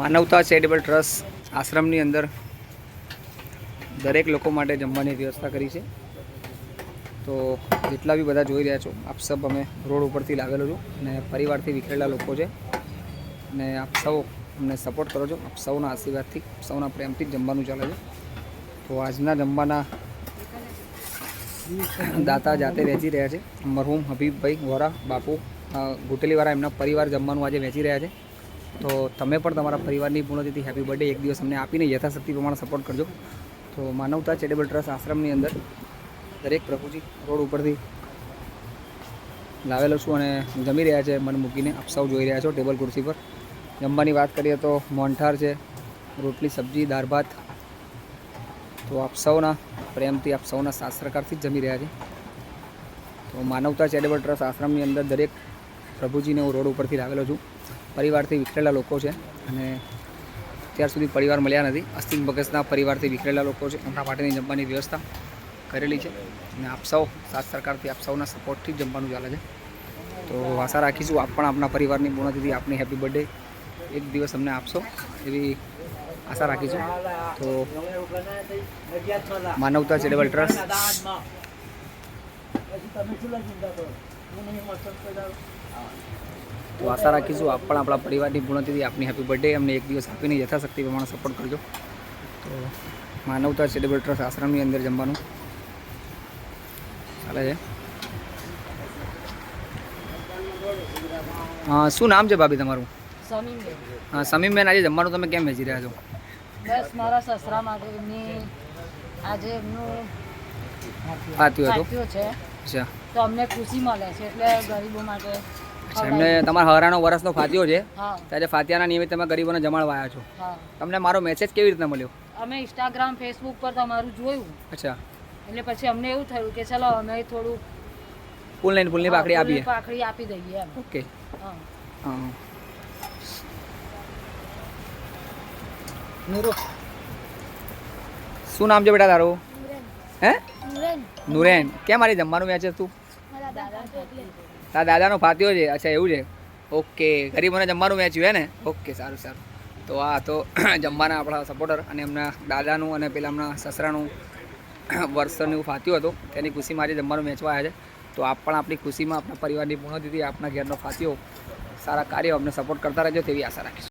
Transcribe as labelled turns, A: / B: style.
A: માનવતા charitable trust આશ્રમની અંદર દરેક લોકો માટે જમવાની વ્યવસ્થા કરી છે. તો જેટલા બી બધા જોઈ રહ્યા છો, આપ સબ અમે રોડ ઉપરથી લાવેલો છું અને પરિવારથી વિખરેલા લોકો છે. અને આપ સૌ અમને સપોર્ટ કરો છો. આપ સૌના આશીર્વાદથી સૌના પ્રેમથી જમવાનું ચાલે છે. તો આજના જમવાના દાતા જાતે વેચી રહ્યા છે. મરહુમ હબીબભાઈ વોરા બાપુ ગુટેલીવાળા એમના પરિવાર જમવાનું આજે વેચી રહ્યા છે. તો તમે પણ તમારા પરિવારની પૂર્ણતિથિ હેપી બર્થડે એક દિવસ અમને આપીને યથાશક્તિ પ્રમાણે સપોર્ટ કરજો. તો માનવતા ચેરિટેબલ ટ્રસ્ટ આશ્રમની અંદર દરેક પ્રભુજી રોડ ઉપરથી લાવેલો છું અને જમી રહ્યા છે, મન મૂકીને આપ સૌ જોઈ રહ્યા છો ટેબલ ખુરશી પર. જમવાની વાત કરીએ તો મોંઠાર છે, રોટલી, સબ્જી, દાળ, ભાત. તો આપ સૌના પ્રેમથી, આપ સૌના સાથ જ જમી રહ્યા છે તો માનવતા ચેરિટેબલ ટ્રસ્ટ આશ્રમની અંદર દરેક પ્રભુજીને હું રોડ ઉપરથી લાવેલો છું. પરિવારથી વિખરેલા લોકો છે અને અત્યાર સુધી પરિવાર મળ્યા નથી. અસ્તિન ભગતના પરિવારથી વિખરેલા લોકો છે. એમના માટેની જમવાની વ્યવસ્થા કરેલી છે અને આપ સૌ સાથ સરકારથી આપ સૌના સપોર્ટથી જમવાનું ચાલે છે. તો આશા રાખીશું આપ પણ આપના પરિવારની પૂર્ણતિથી આપની હેપી બર્થડે એક દિવસ અમને આપશો એવી આશા રાખીશું. તો માનવતા ચેરિટેબલ ટ્રસ્ટ. તો આશા રાખીશું આપ પણ આપણા પરિવારની પૂર્ણતિથિ આપની હેપી બર્થડે અમને એક દિવસ આપીને યથાશક્તિ પ્રમાણે સપોર્ટ કરજો. તો માનવતા ચેરિટેબલ ટ્રસ્ટ આશ્રમની અંદર જમવાનું ચાલે છે. શું નામ છે ભાભી તમારું? હા સમીમબેન આજે જમવાનું તમે કેમ વેચી રહ્યા છો?
B: બસ મારા સસરા માટે આજે એમનું
A: પાત્યું હતું.
B: છે. તો અમને ખુશી મળે છે એટલે ગરીબો માટે
A: એમને તમારા હરાનો વર્ષનો ફાત્યો છે. ત્યારે ફાતિયાના નિમિત્તે તમે ગરીબોને જમાડવા આવ્યા છો. તમને મારો મેસેજ કેવી રીતના મળ્યો?
B: અમે ઇન્સ્ટાગ્રામ ફેસબુક પર તમારું જોયું.
A: અચ્છા.
B: એટલે પછી અમને એવું થયું કે ચલો અમે થોડું
A: ફૂલ લઈને ફૂલની પાકડી આપીએ.
B: પાકડી આપી દઈએ
A: ઓકે. શું નામ છે બેટા તારું? હે? નુરેન. કેમ મારી જમવાનું મેચ તું તારા દાદાનો ફાત્યો છે. અચ્છા એવું છે. ઓકે. ગરીબોને જમવાનું મેચ હે ને? ઓકે સારું સારું. તો આ તો જમવાના આપણા સપોર્ટર અને એમના દાદાનું અને પેલા એમના સસરાનું વર્ષનું ફાત્યું હતું. તેની ખુશીમાં આજે જમવાનું મેચવા આવ્યા છે. તો આપ પણ આપણી ખુશીમાં આપણા પરિવારની પૂર્ણતિથિ આપણા ઘેરનો ફાત્યો સારા કાર્યો અમને સપોર્ટ કરતા રહેજો તેવી આશા રાખીશું.